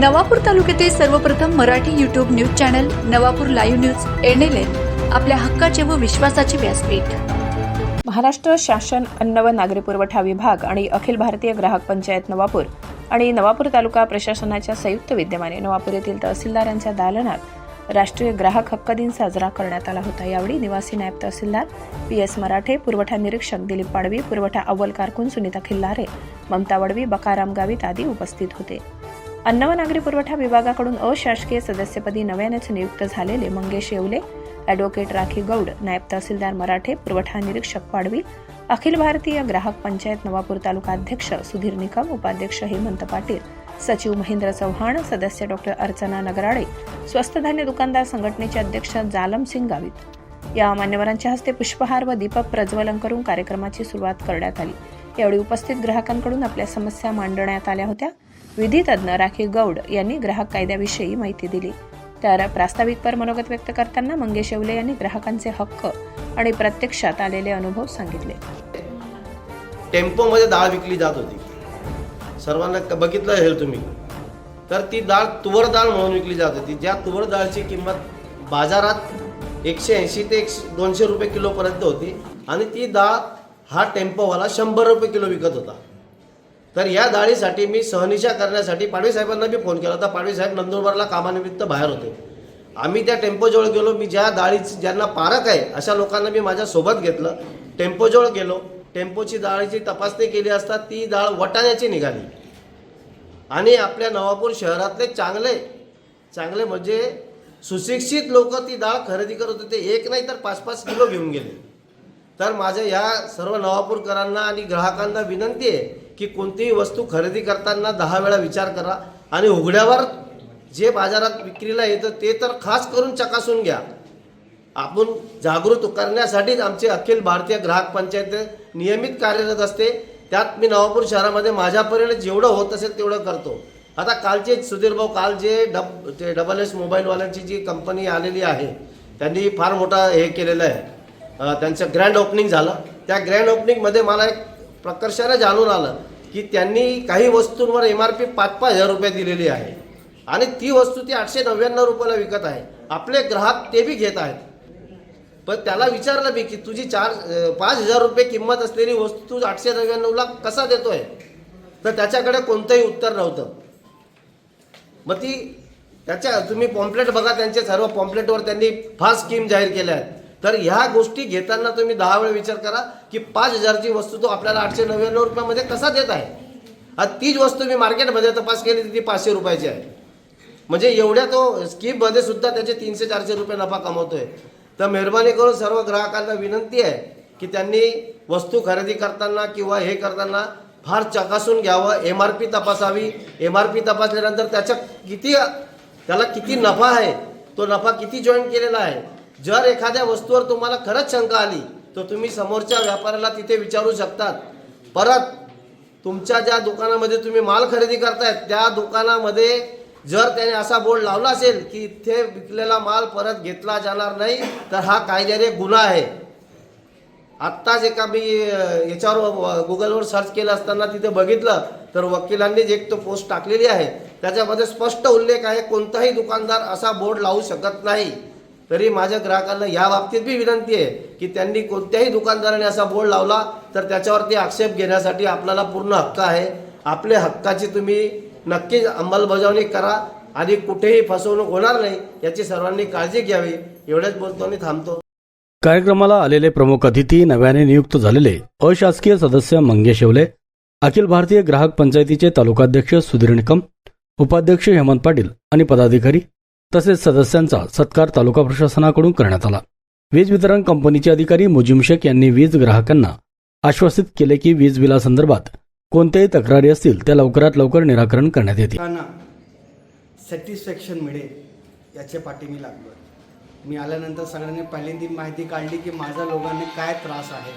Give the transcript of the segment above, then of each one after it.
नवापूर तालुक्यातील सर्वप्रथम Marathi YouTube news channel Navapur live news NLN आपल्या हक्काचे व विश्वासाचे व्यासपीठ. महाराष्ट्र शासन अन्न व नागरी पुरवठा विभाग आणि अखिल भारतीय ग्राहक पंचायत नवापूर आणि नवापूर तालुका प्रशासनाच्या संयुक्त विद्यमाने नवापूर येथील तहसीलदारांच्या दालनात राष्ट्रीय ग्राहक हक्क दिन साजरा करण्यात आला होता. यावेळी निवासी नायब तहसीलदार पी एस मराठे पुरवठा निरीक्षक दिलीप पाडवी पुरवठा अव्वल कारकून सुनीता खिल्लारे ममता वडवी बकाराम गावित आदी उपस्थित होते. अन्न व नागरी पुरवठा विभागाकडून अशासकीय सदस्यपदी नव्यानेच नियुक्त झालेले मंगेश येवले ॲडव्होकेट राखी गौड नायब तहसीलदार मराठे पुरवठा निरीक्षक पाडवी अखिल भारतीय ग्राहक पंचायत नवापूर तालुका अध्यक्ष सुधीर निकम उपाध्यक्ष हेमंत पाटील सचिव महेंद्र चव्हाण सदस्य डॉक्टर अर्चना नगराळे स्वस्त धान्य दुकानदार संघटनेचे अध्यक्ष जालम सिंग गावित. या मान्यवरांच्या हस्ते पुष्पहार व दीपक प्रज्वलन करून कार्यक्रमाची सुरुवात करण्यात आली. यावेळी उपस्थित ग्राहकांकडून आपल्या समस्या मांडण्यात आल्या होत्या. विधी तज्ज्ञ राखी गौड यांनी ग्राहक कायद्याविषयी माहिती दिली. तर प्रास्ताविकपर मनोगत व्यक्त करताना मंगेश येवले यांनी ग्राहकांचे हक्क आणि प्रत्यक्षात आलेले अनुभव सांगितले. टेम्पोमध्ये डाळ विकली जात होती. सर्वांना बघितलं हे तुम्ही. तर ती डाळ तुवर डाळ म्हणून विकली जात होती. ज्या तुवर डाळची किंमत बाजारात एकशे ऐंशी ते एकशे दोनशे रुपये किलोपर्यंत होती आणि ती डाळ हा टेम्पोवाला शंभर रुपये किलो विकत होता. तर या डाळीसाठी मी सहनिशा करण्यासाठी पाडवी साहेबांना मी फोन केला होता. पाडवी साहेब नंदुरबारला कामानिमित्त बाहेर होते. आम्ही त्या टेम्पोजवळ गेलो. मी ज्या डाळीची ज्यांना पारक आहे अशा लोकांना मी माझ्या सोबत घेतलं. टेम्पोजवळ गेलो. टेम्पोची डाळीची तपासणी केली असता ती डाळ वटाण्याची निघाली. आणि आपल्या नवापूर शहरातले चांगले चांगले म्हणजे सुशिक्षित लोक ती डाळ खरेदी करत होते. एक नाही तर पाच पाच किलो घेऊन गेले. तर माझ्या या सर्व नवापूरकरांना आणि ग्राहकांना विनंती आहे की कोणतीही वस्तू खरेदी करताना दहा वेळा विचार करा आणि उघड्यावर जे बाजारात विक्रीला येतं ते तर खास करून चकासून घ्या. आपण जागृत करण्यासाठीच आमचे अखिल भारतीय ग्राहक पंचायत नियमित कार्यरत असते. त्यात मी नवापूर शहरामध्ये माझ्यापर्यंत जेवढं होत असेल तेवढं करतो. आता कालचे सुधीर भाऊ काल जे डब ते डबल एस मोबाईलवाल्यांची जी कंपनी आलेली आहे त्यांनी फार मोठा हे केलेलं आहे. त्यांचं ग्रँड ओपनिंग झालं. त्या ग्रँड ओपनिंगमध्ये मला एक प्रकर्षाने जाणून आलं की त्यांनी काही वस्तूंवर एम आर पी पाच पाच हजार रुपये दिलेली आहे. आणि ती वस्तू ती आठशे नव्याण्णव रुपयाला विकत आहे. आपले ग्राहक ते बी घेत आहेत. पण त्याला विचारलं मी की तुझी चार पाच हजार रुपये किंमत असलेली वस्तू तू आठशे नव्याण्णवला कसा देतोय? तर त्याच्याकडे कोणतंही उत्तर नव्हतं. मग ती त्याच्या तुम्ही पॉम्प्लेट बघा त्यांचे सर्व पॉम्प्लेटवर त्यांनी फार स्कीम जाहीर केल्या आहेत. तर ह्या गोष्टी घेताना तुम्ही दहा वेळ विचार करा की पाच हजारची वस्तू तो आपल्याला आठशे नव्याण्णव रुपयामध्ये कसा देत आहे? आता तीच वस्तू मी मार्केटमध्ये तपास केली ती पाचशे रुपयाची आहे. म्हणजे एवढ्या तो स्कीममध्ये सुद्धा त्याचे तीनशे चारशे रुपये नफा कमवतोय. तर मेहरबानी करून सर्व ग्राहकांना विनंती आहे की त्यांनी वस्तू खरेदी करताना किंवा हे करताना फार चकासून घ्यावं एम आर पी तपासावी. एम आर पी तपासल्यानंतर त्याच्या किती त्याला किती नफा आहे? तो नफा किती जॉईन केलेला आहे? जर एखाद्या वस्तूवर तुम्हाला खरंच शंका आली तर तुम्ही समोरच्या व्यापाऱ्याला तिथे विचारू शकतात. परत तुमच्या ज्या दुकानामध्ये तुम्ही माल खरेदी करतायत त्या दुकानामध्ये जर त्याने असा बोर्ड लावला असेल की इथे विकलेला माल परत घेतला जाणार नाही तर हा कायद्याने गुन्हा आहे. आत्ताच एका मी याच्यावर गुगलवर सर्च केलं असताना तिथे बघितलं तर वकिलांनी जे एक तो पोस्ट टाकलेली आहे त्याच्यामध्ये स्पष्ट उल्लेख आहे कोणताही दुकानदार असा बोर्ड लावू शकत नाही. तरी माझ्या ग्राहकांना या बाबतीत बी विनंती आहे की त्यांनी कोणत्याही दुकानदाराने असा बोर्ड लावला तर त्याच्यावरती आक्षेप घेण्यासाठी आपल्याला पूर्ण हक्क आहे. आपल्या हक्काची तुम्ही नक्कीच अंमलबजावणी करा. आणि कुठेही फसवणूक होणार नाही याची सर्वांनी काळजी घ्यावी. एवढंच बोलतो आणि थांबतो. कार्यक्रमाला आलेले प्रमुख अतिथी नव्याने नियुक्त झालेले अशासकीय सदस्य मंगेश येवले अखिल भारतीय ग्राहक पंचायतीचे तालुकाध्यक्ष सुधीर निकम उपाध्यक्ष हेमंत पाटील आणि पदाधिकारी तसेच सदस्यांचा सत्कार तालुका प्रशासनाकडून करण्यात आला. वीज वितरण कंपनीचे अधिकारी मुजीम शेख यांनी वीज ग्राहकांना आश्वासित केले की वीज बिलासंदर्भात कोणत्याही तक्रारी असतील त्या लवकरात लवकर निराकरण करण्यात येतील सॅटिस्फॅक्शन मिळेल याचे पाठी मी लागलो मी आल्यानंतर सगळ्यांनी पहिल्यांदी माहिती काढली की माझ्या लोकांना काय त्रास आहे.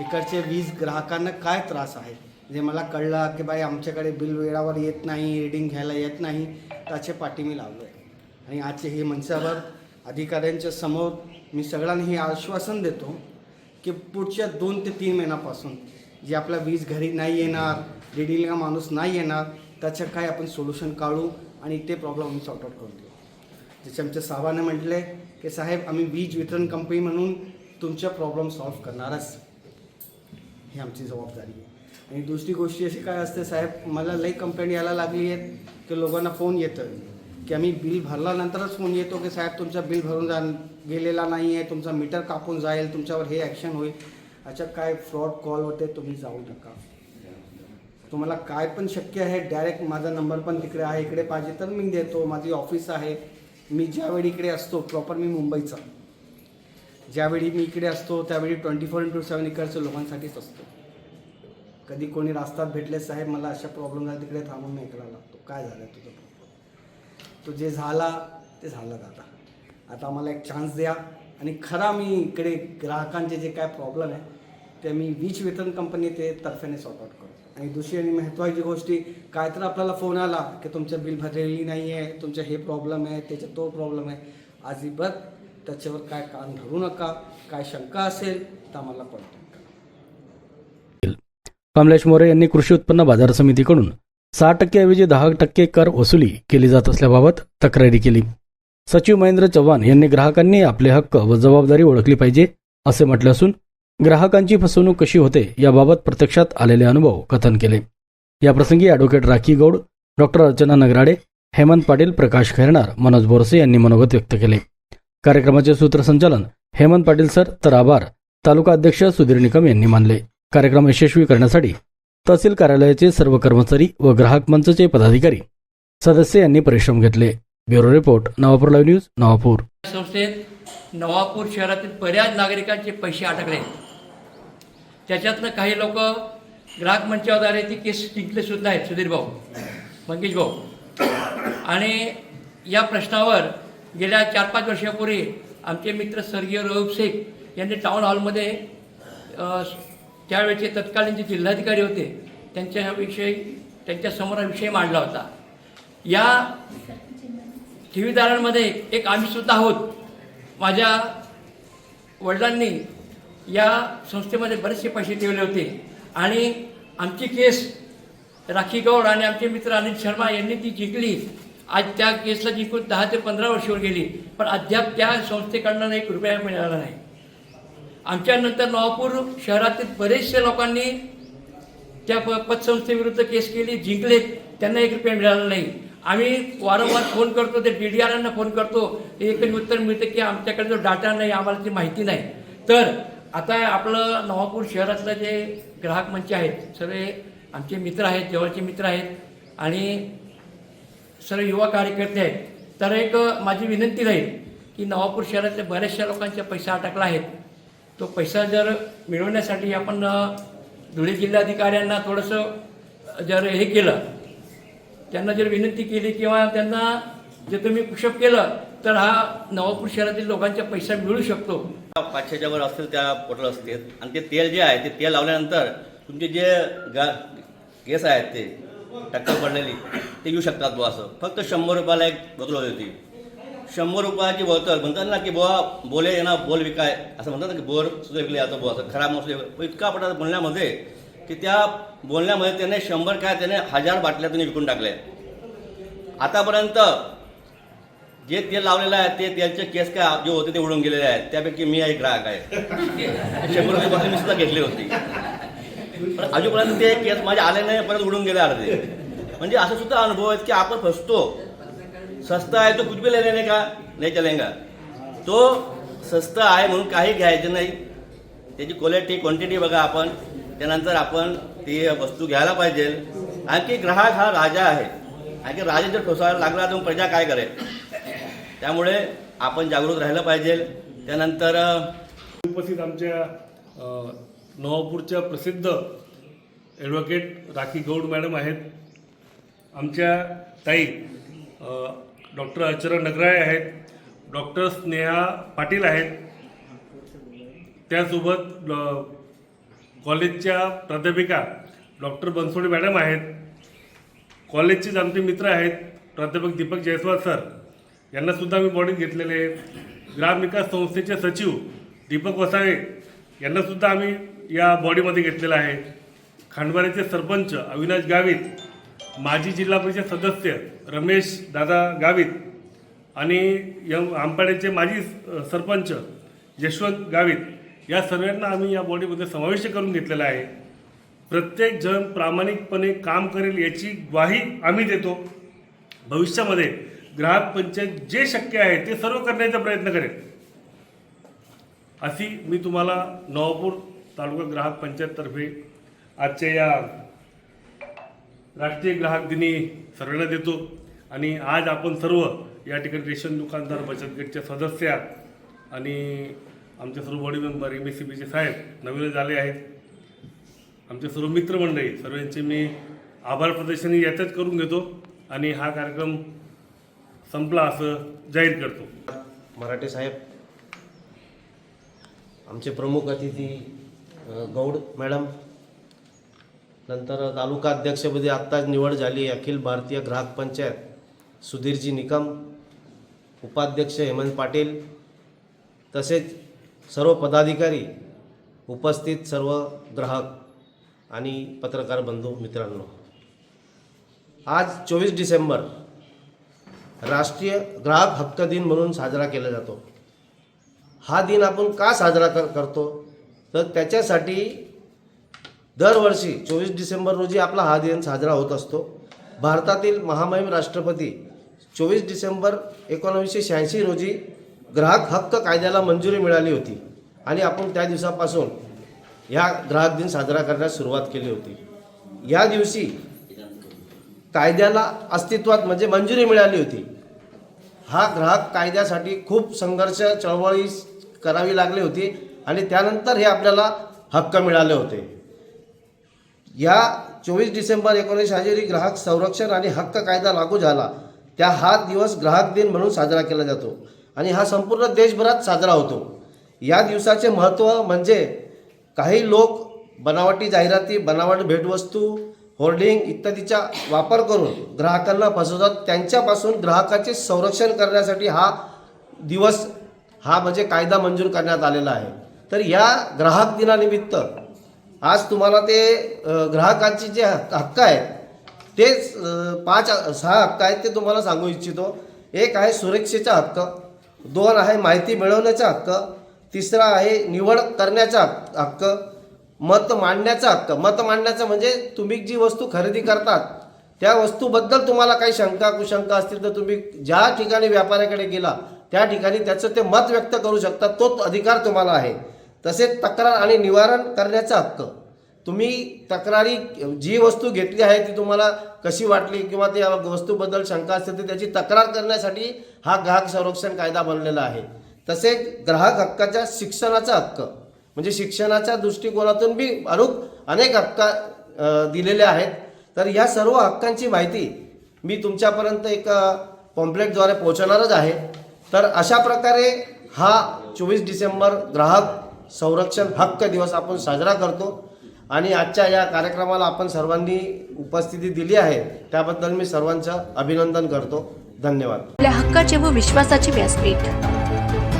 इकडचे वीज ग्राहकांना काय त्रास आहे? जे मला कळलं की बाई आमच्याकडे बिल वेळावर येत नाही रिडिंग घ्यायला येत नाही त्याचे पाठी मी लावलो आहे. आणि आजचे हे मंचावर अधिकाऱ्यांच्या समोर मी सगळ्यांना हे आश्वासन देतो की पुढच्या दोन ते तीन महिन्यापासून जे आपला वीज घरी नाही येणार रिडिंगला माणूस नाही येणार त्याचं काय आपण सोल्युशन काढू आणि ते प्रॉब्लेम आम्ही सॉर्ट आउट करून देऊ. जसे आमच्या साहेबांनी म्हटले की साहेब आम्ही वीज वितरण कंपनी म्हणून तुमच्या प्रॉब्लेम सॉल्व्ह करणारच. ही आमची जबाबदारी आहे. आणि दुसरी गोष्टी अशी काय असते साहेब मला लई कंप्लेंट यायला लागली आहेत की लोकांना फोन येतं की आम्ही बिल भरल्यानंतरच फोन येतो की साहेब तुमचं बिल भरून जा गेलेला नाही आहे तुमचा मीटर कापून जाईल तुमच्यावर हे ॲक्शन होईल. अच्छा काय फ्रॉड कॉल होते तुम्ही जाऊ नका. तुम्हाला काय पण शक्य आहे डायरेक्ट माझा नंबर पण तिकडे आहे इकडे पाहिजे तर मी देतो. माझी ऑफिस आहे. मी ज्यावेळी इकडे असतो प्रॉपर मी मुंबईचा. ज्यावेळी मी इकडे असतो त्यावेळी ट्वेंटी फोर इंटू सेवन इकडच्या लोकांसाठीच असतो. कधी कोणी रास्तात भेटले साहेब मला अशा प्रॉब्लेम झाला तिकडे थांबून मी ऐकायला लागतो. काय झालं तुझं? प्रॉब्लेम तो जे झाला ते झालं दादा आता? आम्हाला एक चान्स द्या. आणि खरा मी इकडे ग्राहकांचे जे काय प्रॉब्लेम आहे ते मी वीज वितरण कंपनी ते तर्फेने सॉर्ट आउट करतो आणि दुसरी आणि महत्त्वाची गोष्टी काय तर आपल्याला फोन आला की तुमचं बिल भरलेली नाही आहे तुमचं हे प्रॉब्लेम आहे त्याचा तो प्रॉब्लेम आहे. अजिबात त्याच्यावर काय कान धरू नका. काय शंका असेल तर आम्हाला कळतो कमलेश मोरे यांनी कृषी उत्पन्न बाजार समितीकडून सहा टक्केऐवजी दहा टक्के कर वसुली केली जात असल्याबाबत तक्रारी केली. सचिव महेंद्र चव्हाण यांनी ग्राहकांनी आपले हक्क व जबाबदारी ओळखली पाहिजे असे म्हटले असून ग्राहकांची फसवणूक कशी होते याबाबत प्रत्यक्षात आलेले अनुभव कथन केले. याप्रसंगी अॅडव्होकेट राखी गौड डॉक्टर अर्चना नगराडे हेमंत पाटील प्रकाश खैरणार मनोज बोरसे यांनी मनोगत व्यक्त केले. कार्यक्रमाचे सूत्रसंचालन हेमंत पाटील सर तर आभार. तालुका अध्यक्ष सुधीर निकम यांनी मानले. कार्यक्रम यशस्वी करण्यासाठी तहसील कार्यालयाचे सर्व कर्मचारी व ग्राहक मंचचे पदाधिकारी सदस्य यांनी परिश्रम घेतले. Bureau report Navapur live news Navapur. संस्थेत नवापूर शहरातील बऱ्याच नागरिकांचे पैसे अटकले. त्याच्यातनं काही लोक ग्राहक मंचाद्वारे ती केस जिंकले सुद्धा आहेत सुधीर भाऊ मंगेश भाऊ. आणि या प्रश्नावर गेल्या चार पाच वर्षापूर्वी आमचे मित्र स्वर्गीय रऊफ शेख यांनी टाऊन हॉलमध्ये त्यावेळेचे तत्कालीन जे जिल्हाधिकारी होते त्यांच्याविषयी त्यांच्यासमोर हा विषय मांडला होता. या ठेवीदारांमध्ये एक आम्ही सुद्धा आहोत. माझ्या वडिलांनी या संस्थेमध्ये बरेचसे पैसे ठेवले होते. आणि आमची केस राखी गौड आणि आमचे मित्र अनिल शर्मा यांनी ती जिंकली. आज त्या केसला जिंकून दहा ते पंधरा वर्षावर गेली. पण अद्याप त्या संस्थेकडनं एक रुपया मिळाला नाही. आमच्यानंतर नवापूर शहरातील बरेचसे लोकांनी त्या प पतसंस्थेविरुद्ध केस केली जिंकले. त्यांना एक रुपया मिळाला नाही. आम्ही वारंवार फोन करतो ते डी डी आरांना फोन करतो एकच उत्तर मिळतं की आमच्याकडे जो डाटा नाही आम्हाला ती माहिती नाही. तर आता आपलं नवापूर शहरातलं जे ग्राहक मंच आहेत सर्व आमचे मित्र आहेत जवळचे मित्र आहेत आणि सर्व युवा कार्यकर्ते आहेत. तर एक माझी विनंती राहील की नवापूर शहरातल्या बऱ्याचशा लोकांचे पैसा अटकला आहेत. तो पैसा जर मिळवण्यासाठी आपण धुळे जिल्हाधिकाऱ्यांना थोडंसं जर हे केलं त्यांना जर विनंती केली किंवा त्यांना जर तुम्ही पुषप केलं तर हा नवापूर शहरातील लोकांचा पैसा मिळू शकतो. पाचशेच्या वर असतील त्या पोटल असतील. आणि ते तेल जे आहे ते तेल लावल्यानंतर तुमचे जे गा केस आहेत ते टक्कर पडलेली ते येऊ शकतात बो असं. फक्त शंभर रुपयाला एक बोतल होती. शंभर रुपयाची बोतल. म्हणतात ना की बुवा बोले ना बोल विकाय. असं म्हणतात ना की बोर सुद्धा विकले जातो बुवा असं खराब मस्त इतका पडा बोलण्यामध्ये की त्या बोलण्यामध्ये त्याने शंभर काय त्याने हजार बाटल्या त्याने विकून टाकल्या. आतापर्यंत जे तेल लावलेलं आहे ते तेलचे केस काय जे होते ते उडून गेलेले आहेत. त्यापैकी मी एक ग्राहक आहे. शंभर रुपये बाटली मी सुद्धा घेतली होती. पण अजूनपर्यंत ते केस माझे आले नाही परत उडून गेले अर्धे. म्हणजे असं सुद्धा अनुभव आहेत की आपण फसतो. सस्ता आहे तो कुछ भी ले लेने का? नाही चलेगा. तो स्वस्त आहे म्हणून काही घ्यायचं नाही. त्याची क्वालिटी क्वांटिटी बघा आपण. त्यानंतर आपण ती वस्तू घ्यायला पाहिजे. आणखी ग्राहक हा राजा आहे. आणखी राजा जर ठोसायला लागला तर मग प्रजा काय करेल? त्यामुळे आपण जागरूक राहिलं पाहिजे. त्यानंतर उपस्थित आमच्या नवापूरच्या प्रसिद्ध ॲडव्होकेट राखी गौड मॅडम आहेत. आमच्या ताई डॉक्टर अर्चना नगराळे आहेत डॉक्टर स्नेहा पाटील आहेत. त्यासोबत कॉलेजच्या प्राध्यापिका डॉक्टर बनसोडे मॅडम आहेत. कॉलेजचेच आमचे मित्र आहेत प्राध्यापक दीपक जयस्वाल सर. यांनासुद्धा आम्ही मी बॉडीत घेतलेले आहे ग्रामविकास संस्थेचे सचिव दीपक वसाळे यांनासुद्धा आम्ही या बॉडीमध्ये घेतलेलं आहे. खांडवाऱ्याचे सरपंच अविनाश गावित माजी जिल्हा परिषद सदस्य रमेश दादा गावित आणि यम आंबाड्याचे माजी सरपंच यशवंत गावित या सर्वांना आम्ही या बॉडीमध्ये समाविष्ट करून घेतलेला आहे. प्रत्येक जण प्रामाणिकपणे काम करेल याची ग्वाही आम्ही देतो. भविष्यामध्ये ग्राहक पंचायत जे शक्य आहे ते सर्व करण्याचा प्रयत्न करेल. अशी मी तुम्हाला नवापूर तालुका ग्राहक पंचायततर्फे आजच्या या राष्ट्रीय ग्राहक दिनी सर्वांना देतो. आणि आज आपण सर्व या ठिकाणी रेशन दुकानदार बचत गटचे सदस्य आणि आमचे सर्व body member M S C बीचे साहेब नवीन झाले आहेत. आमचे सर्व मित्रमंडळी सर्वांचे मी आभार प्रदर्शन याच्यात करून घेतो आणि हा कार्यक्रम संपला असं जाहीर करतो. मराठे साहेब आमचे प्रमुख अतिथी गौड मॅडम नंतर तालुका अध्यक्षपदी आत्ताच निवड झाली अखिल भारतीय ग्राहक पंचायत. सुधीरजी निकम उपाध्यक्ष हेमंत पाटील तसेच सर्व पदाधिकारी उपस्थित सर्व ग्राहक आणि पत्रकार बंधू मित्रांनो. आज चोवीस डिसेंबर राष्ट्रीय ग्राहक हक्क दिन म्हणून साजरा केला जातो. हा दिन आपण का साजरा कर करतो? तर त्याच्यासाठी दरवर्षी चोवीस डिसेंबर रोजी आपला हा दिन साजरा होत असतो. भारतातील महामहिम राष्ट्रपती चोवीस डिसेंबर एकोणावीसशे शहाऐंशी रोजी ग्राहक हक्क कायद्याला मंजुरी मिळाली होती आणि आपण त्या दिवसापासून ह्या ग्राहक दिन साजरा करण्यास सुरुवात केली होती. या दिवशी कायद्याला अस्तित्वात म्हणजे मंजुरी मिळाली होती. हा ग्राहक कायद्यासाठी खूप संघर्ष चळवळी करावी लागली होती आणि त्यानंतर हे आपल्याला हक्क मिळाले होते. या चोवीस डिसेंबर एकोणीसशे ऐंशी ग्राहक संरक्षण आणि हक्क कायदा लागू झाला त्या हा दिवस ग्राहक दिन म्हणून साजरा केला जातो आणि हा संपूर्ण देशभरात साजरा होतो. या दिवसाचे महत्त्व म्हणजे काही लोक बनावटी जाहिराती बनावट भेटवस्तू होर्डिंग इत्यादीचा वापर करून ग्राहकांना फसवतात. त्यांच्यापासून ग्राहकाचे संरक्षण करण्यासाठी हा दिवस हा म्हणजे कायदा मंजूर करण्यात आलेला आहे. तर या ग्राहक दिनानिमित्त आज तुम्हाला ते ग्राहकांचे जे हक्क हक्क आहेत तेच पाच सहा हक्क आहेत ते तुम्हाला सांगू इच्छितो. एक आहे सुरक्षेचा हक्क दोन आहे माहिती मिळवण्याचा हक्क तिसरा आहे निवड करण्याचा हक्क हक्क मत मांडण्याचा हक्क. मत मांडण्याचं म्हणजे तुम्ही जी वस्तू खरेदी करतात त्या वस्तूबद्दल तुम्हाला काही शंका कुशंका असतील तर तुम्ही ज्या ठिकाणी व्यापाऱ्याकडे गेला त्या ठिकाणी त्याचं ते मत व्यक्त करू शकता तोच अधिकार तुम्हाला आहे. तसेच तक्रार आणि निवारण करण्याचा हक्क. तुम्ही तक्रारी जी वस्तू घेतली आहे ती तुम्हाला कशी वाटली किंवा त्या वस्तूबद्दल शंका असते तर त्याची तक्रार करण्यासाठी हा ग्राहक संरक्षण कायदा बनलेला आहे. तसेच ग्राहक हक्काच्या शिक्षणाचा हक्क. म्हणजे शिक्षणाच्या दृष्टिकोनातून बी अनेक अनेक हक्क दिलेले आहेत. तर ह्या सर्व हक्कांची माहिती मी तुमच्यापर्यंत एक पॉम्प्लेटद्वारे पोहोचणारच आहे. तर अशा प्रकारे हा चोवीस डिसेंबर ग्राहक संरक्षण हक्क दिवस आपण साजरा करतो. आणि आजच्या या कार्यक्रमाला आपण सर्वांनी उपस्थिती दिली आहे. त्याबद्दल मी सर्वांचं अभिनंदन करतो. धन्यवाद. आपल्या हक्काचे व विश्वासाचे व्यासपीठ.